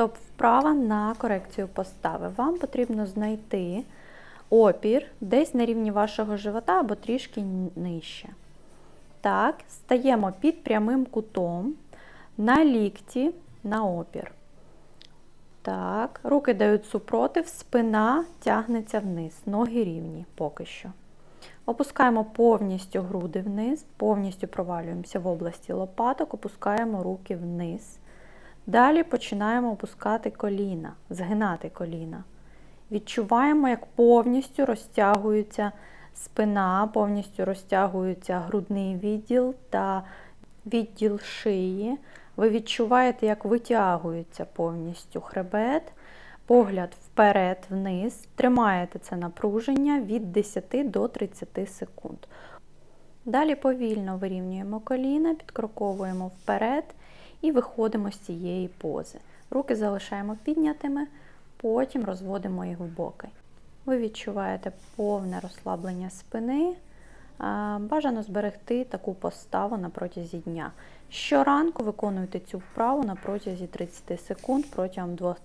Стоп вправа на корекцію постави. Вам потрібно знайти опір десь на рівні вашого живота або трішки нижче. Так, стаємо під прямим кутом на лікті на опір. Так, руки дають супротив, спина тягнеться вниз, ноги рівні поки що. Опускаємо повністю груди вниз, повністю провалюємося в області лопаток, опускаємо руки вниз. Далі починаємо опускати коліна, згинати коліна. Відчуваємо, як повністю розтягується спина, повністю розтягується грудний відділ та відділ шиї. Ви відчуваєте, як витягується повністю хребет, погляд вперед, вниз. Тримаєте це напруження від 10 до 30 секунд. Далі повільно вирівнюємо коліна, підкроковуємо вперед і виходимо з цієї пози. Руки залишаємо піднятими, потім розводимо їх в боки. Ви відчуваєте повне розслаблення спини. Бажано зберегти таку поставу на протязі дня. Щоранку виконуйте цю вправу на протязі 30 секунд протягом 2